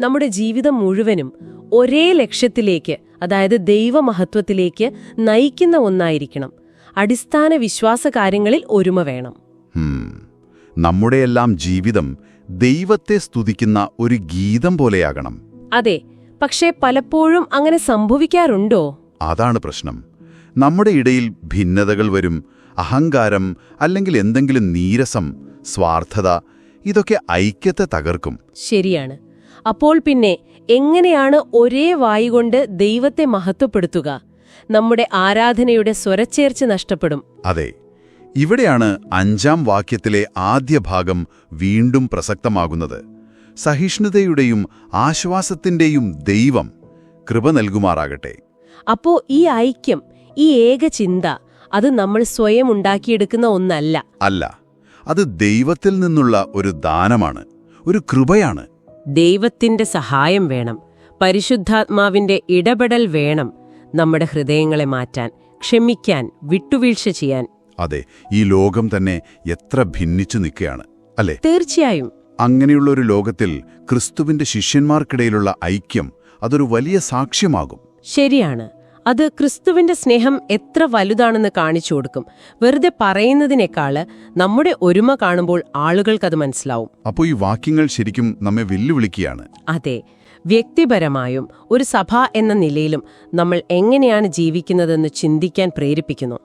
നമ്മുടെ ജീവിതം മുഴുവനും ഒരേ ലക്ഷ്യത്തിലേക്ക് അതായത് ദൈവമഹത്വത്തിലേക്ക് നയിക്കുന്ന ഒന്നായിരിക്കണം. അടിസ്ഥാന വിശ്വാസ കാര്യങ്ങളിൽ ഒരുമ വേണം. നമ്മുടെ നമ്മുടെയെല്ലാം ജീവിതം ദൈവത്തെ സ്തുതിക്കുന്ന ഒരു ഗീതം പോലെയാകണം. അതെ പക്ഷേ പലപ്പോഴും അങ്ങനെ സംഭവിക്കാറുണ്ടോ? അതാണ് പ്രശ്നം. നമ്മുടെ ഇടയിൽ ഭിന്നതകൾ വരും. അഹങ്കാരം അല്ലെങ്കിൽ എന്തെങ്കിലും നീരസം സ്വാർത്ഥത ഇതൊക്കെ ഐക്യത്തെ തകർക്കും. ശരിയാണ്. അപ്പോൾ പിന്നെ എങ്ങനെയാണ് ഒരേ വായുകൊണ്ട് ദൈവത്തെ മഹത്വപ്പെടുത്തുക? നമ്മുടെ ആരാധനയുടെ സ്വരച്ചേർച്ച നഷ്ടപ്പെടും. അതെ ഇവിടെയാണ് അഞ്ചാം വാക്യത്തിലെ ആദ്യ ഭാഗം വീണ്ടും പ്രസക്തമാകുന്നത്. സഹിഷ്ണുതയുടെയും ആശ്വാസത്തിന്റെയും ദൈവം കൃപ നൽകുമാറാകട്ടെ. അപ്പോ ഈ ഐക്യം ഈ ഏക ചിന്ത അത് നമ്മൾ സ്വയം ഉണ്ടാക്കിയെടുക്കുന്ന ഒന്നല്ല. അല്ല അത് ദൈവത്തിൽ നിന്നുള്ള ഒരു ദാനമാണ് ഒരു കൃപയാണ്. ദൈവത്തിന്റെ സഹായം വേണം. പരിശുദ്ധാത്മാവിന്റെ ഇടപെടൽ വേണം നമ്മുടെ ഹൃദയങ്ങളെ മാറ്റാൻ ക്ഷമിക്കാൻ വിട്ടുവീഴ്ച ചെയ്യാൻ. അതെ ഈ ലോകം തന്നെ എത്ര ഭിന്നിച്ചു നിൽക്കുകയാണ് അല്ലേ? തീർച്ചയായും. അങ്ങനെയുള്ള ഒരു ലോകത്തിൽ ക്രിസ്തുവിന്റെ ശിഷ്യന്മാർക്കിടയിലുള്ള ഐക്യം അതൊരു വലിയ സാക്ഷ്യമാകും. ശരിയാണ്. അത് ക്രിസ്തുവിന്റെ സ്നേഹം എത്ര വലുതാണെന്ന് കാണിച്ചു കൊടുക്കും. വെറുതെ പറയുന്നതിനേക്കാൾ നമ്മുടെ ഒരുമ കാണുമ്പോൾ ആളുകൾക്കത് മനസ്സിലാവും. അപ്പോൾ ഈ വാക്യങ്ങൾ ശരിക്കും നമ്മെ വെല്ലുവിളിക്കുകയാണ്. അതെ. വ്യക്തിപരമായും ഒരു സഭ എന്ന നിലയിലും നമ്മൾ എങ്ങനെയാണ് ജീവിക്കുന്നതെന്ന് ചിന്തിക്കാൻ പ്രേരിപ്പിക്കുന്നു.